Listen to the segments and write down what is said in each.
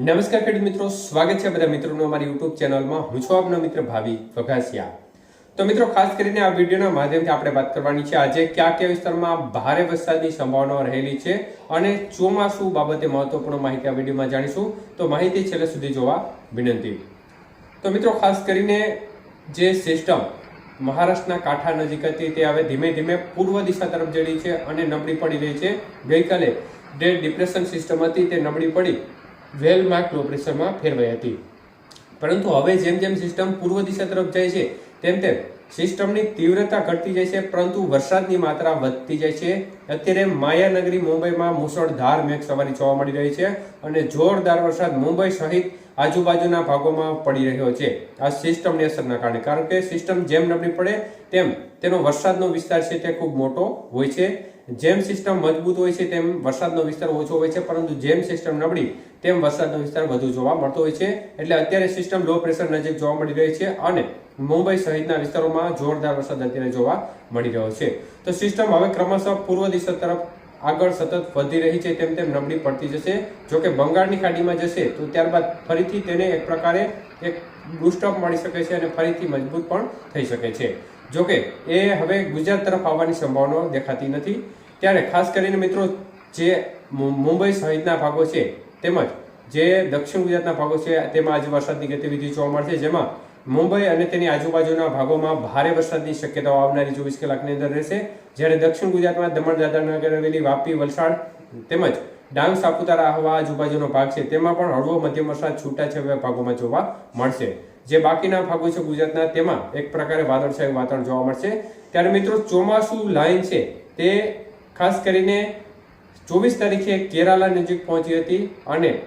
નમસ્કાર ખેડૂત મિત્રો, સ્વાગત છે બધા મિત્રોનું અમારી યુટ્યુબ ચેનલમાં. હું છું આપનો મિત્ર ભાવિ વઘાસિયા તો મિત્રો, ખાસ કરીને આ વિડીયોના માધ્યમથી આપણે વાત કરવાની છે, આજે કયા કયા વિસ્તારમાં ભારે વરસાદની સંભાવના રહેલી છે અને ચોમાસું બાબતે મહત્વપૂર્ણ માહિતી આ વિડીયોમાં જાણીશું. તો માહિતી છેલ્લે સુધી જોવા વિનંતી. તો મિત્રો, ખાસ કરીને જે સિસ્ટમ મહારાષ્ટ્રના કાંઠા નજીક હતી, તે હવે ધીમે ધીમે પૂર્વ દિશા તરફ જડી છે અને નબળી પડી રહી છે. ગઈકાલે જે ડિપ્રેશન સિસ્ટમ હતી, તે નબળી પડી. વેલ માર્ક લો પ્રેશરમાં ફેરવાઈ હતી. પરંતુ હવે જેમ જેમ સિસ્ટમ પૂર્વ દિશા તરફ જાય છે, તેમ તેમ સિસ્ટમની તીવ્રતા ઘટતી જાય છે, પરંતુ વરસાદની માત્રા વધતી જાય છે. અત્યારે માયાનગરી મુંબઈમાં મુસળધાર મેઘ સવારી જોવા મળી રહી છે અને જોરદાર વરસાદ મુંબઈ સહિત આજુબાજુના ભાગોમાં પડી રહ્યો છે. આ સિસ્ટમની અસરના કારણે, કારણ કે સિસ્ટમ જેમ નબળી પડે તેમ તેનો વરસાદનો વિસ્તાર છે તે ખૂબ મોટો હોય છે. જેમ સિસ્ટમ મજબૂત હોય છે તેમ વરસાદનો વિસ્તાર ઓછો હોય છે, પરંતુ જેમ સિસ્ટમ નબળી તેમ વરસાદનો વિસ્તાર વધુ જોવા મળતો હોય છે. એટલે અત્યારે સિસ્ટમ લો પ્રેશર નજીક જોવા મળી રહી છે અને મુંબઈ સહિતના વિસ્તારોમાં જોરદાર વરસાદ અત્યારે જોવા મળી રહ્યો છે. તો સિસ્ટમ હવે ક્રમશઃ પૂર્વ દિશા તરફ આગળ સતત વધી રહી છે, તેમ તેમ નબળી પડતી જશે. જો કે બંગાળની ખાડીમાં જશે, તો ત્યારબાદ ફરીથી તેને એક પ્રકારે એક બુસ્ટઅપ મળી શકે છે અને ફરીથી મજબૂત પણ થઈ શકે છે. જો કે એ હવે ગુજરાત તરફ આવવાની સંભાવનાઓ દેખાતી નથી. ત્યારે ખાસ કરીને મિત્રો, જે મુંબઈ સહિતના ભાગો છે, તેમજ જે દક્ષિણ ગુજરાતના ભાગો છે, તેમાં આજે વરસાદની ગતિવિધિ જોવા મળશે, જેમાં મુંબઈ અને તેની આજુબાજુના ભાગોમાં ભારે વરસાદની શક્યતાઓ આવનારી ચોવીસ કલાકની અંદર રહેશે. જ્યારે દક્ષિણ ગુજરાતમાં દમણ દાદરાનગર હવેલી, વાપી, વલસાડ તેમજ ડાંગ, સાપુતારા, આહવા આજુબાજુનો ભાગ છે. તેમાં પણ હળવો મધ્યમ વરસાદ છૂટાછવાયા ભાગોમાં જોવા મળશે. જે બાકીના ભાગો છે ગુજરાતના, તેમાં એક પ્રકારે વાદળછાયું વાતાવરણ જોવા મળશે. ત્યારે મિત્રો, ચોમાસું લાઈન છે તે ખાસ કરીને ચોવીસ તારીખે કેરાલા નજીક પહોંચી હતી અને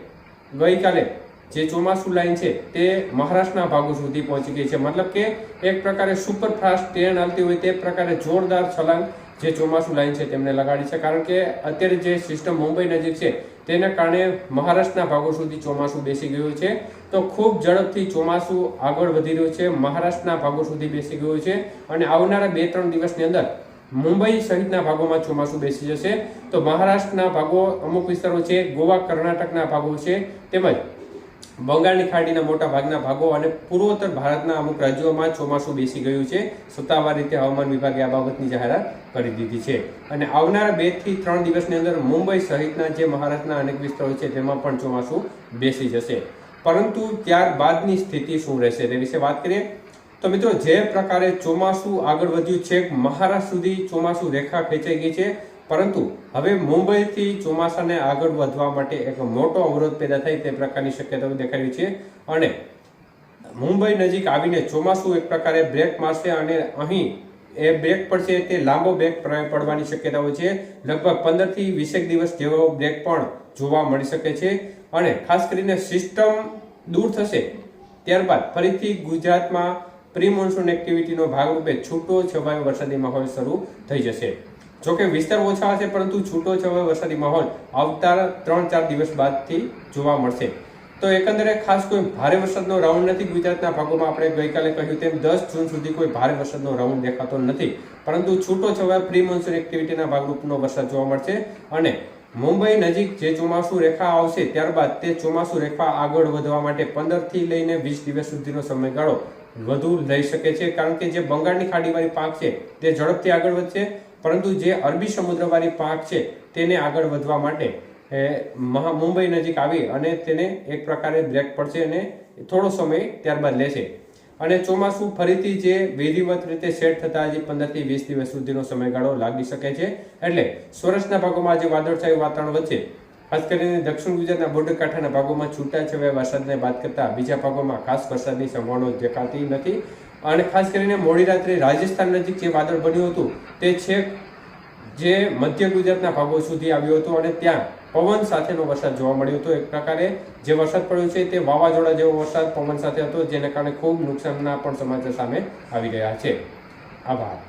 ગઈકાલે જે ચોમાસું લાઈન છે તે મહારાષ્ટ્રના ભાગો સુધી પહોંચી ગઈ છે. મતલબ કે એક પ્રકારે સુપરફાસ્ટ ટ્રેન હાલતી હોય તે પ્રકારે જોરદાર છલાંગ જે ચોમાસું લાઈન છે તેમને લગાડી છે. કારણ કે અત્યારે જે સિસ્ટમ મુંબઈ નજીક છે તેના કારણે મહારાષ્ટ્રના ભાગો સુધી ચોમાસું બેસી ગયું છે. તો ખૂબ ઝડપથી ચોમાસું આગળ વધી રહ્યું છે. મહારાષ્ટ્રના ભાગો સુધી બેસી ગયું છે અને આવનારા બે ત્રણ દિવસની અંદર મુંબઈ સહિતના ભાગોમાં ચોમાસું બેસી જશે. તો મહારાષ્ટ્રના ભાગો અમુક વિસ્તારો છે, ગોવા, કર્ણાટકના ભાગો છે તેમજ બંગાળની ખાડીના મોટા ભાગના ભાગો અને પૂર્વોત્તર ભારતના અમુક રાજ્યોમાં ચોમાસું બેસી ગયું છે. સત્તાવાર રીતે હવામાન વિભાગે આ બાબતની જાહેરાત કરી દીધી છે. અને આવનારા બેથી ત્રણ દિવસની અંદર મુંબઈ સહિતના જે મહારાષ્ટ્રના અનેક વિસ્તારો છે, તેમાં પણ ચોમાસું બેસી જશે. પરંતુ ત્યારબાદની સ્થિતિ શું રહેશે? તે વિશે વાત કરીએ. તો મિત્રો, જે પ્રકારે ચોમાસું આગળ વધ્યું છે, મહારાષ્ટ્ર સુધી ચોમાસું રેખા ખેંચાઈ ગઈ છે. પરંતુ હવે મુંબઈથી ચોમાસાને આગળ વધવા માટે એક મોટો અવરોધ પેદા થાય તે પ્રકારની શક્યતાઓ દેખાઈ છે. અને મુંબઈ નજીક આવીને ચોમાસું એક પ્રકારે બ્રેક મારશે અને અહીં એ બ્રેક પડશે તે લાંબો બ્રેક પડવાની શક્યતાઓ છે. લગભગ પંદરથી વીસેક દિવસ જેવો બ્રેક પણ જોવા મળી શકે છે. અને ખાસ કરીને સિસ્ટમ દૂર થશે, ત્યારબાદ ફરીથી ગુજરાતમાં પ્રી મોન્સૂન એક્ટિવિટીનો ભાગરૂપે છૂટો છવાયો વરસાદી માહોલ શરૂ થઈ જશે. જોકે વિસ્તાર ઓછા હશે પરંતુ છૂટો છવાયો વરસાદી માહોલ આવતા ત્રણ ચાર દિવસ બાદથી જોવા મળશે. તો એકંદરે ખાસ કોઈ ભારે વરસાદનો રાઉન્ડ નથી. ગુજરાતના ભાગોમાં આપણે ગઈકાલે કહ્યું તેમ દસ જૂન સુધી કોઈ ભારે વરસાદનો રાઉન્ડ દેખાતો નથી. પરંતુ છૂટો છવાયો પ્રી મોન્સૂન એક્ટિવિટીના ભાગરૂપનો વરસાદ જોવા મળશે અને મુંબઈ નજીક જે ચોમાસું રેખા આવશે ત્યારબાદ તે ચોમાસું રેખા આગળ વધવા માટે પંદરથી લઈને વીસ દિવસ સુધીનો સમયગાળો વધુ લઈ શકે છે. કારણ કે જે બંગાળની ખાડીવાળી પાક છે તે ઝડપથી આગળ વધશે. પરંતુ જે અરબી સમુદ્રવાળી પાક છે, તેને આગળ વધવા માટે મહા મુંબઈ નજીક આવી અને તેને એક પ્રકારે બ્રેક પડશે અને થોડો સમય ત્યારબાદ લેશે. અને ચોમાસું ફરીથી જે વિધિવત રીતે સેટ થતા હજી પંદરથી વીસ દિવસ સુધીનો સમયગાળો લાગી શકે છે. એટલે સૌરાષ્ટ્રના ભાગોમાં આજે વાદળછાયું વાતાવરણ વચ્ચે ખાસ કરીને દક્ષિણ ગુજરાતના બોર્ડર ભાગોમાં છૂટાછવાયા વરસાદને બાદ કરતાં બીજા ભાગોમાં ખાસ વરસાદની સંભાવનાઓ દેખાતી નથી. અને ખાસ કરીને મોડી રાત્રે રાજસ્થાન નજીક જે વાદળ બન્યું હતું, તે છેક જે મધ્ય ગુજરાતના ભાગો સુધી આવ્યો હતો અને ત્યાં પવન સાથેનો વરસાદ જોવા મળ્યો હતો. એક પ્રકારે જે વરસાદ પડ્યો છે તે વાવાઝોડા જેવો વરસાદ પવન સાથે હતો, જેને કારણે ખૂબ નુકસાનના પણ સમાચાર સામે આવી રહ્યા છે. આભાર.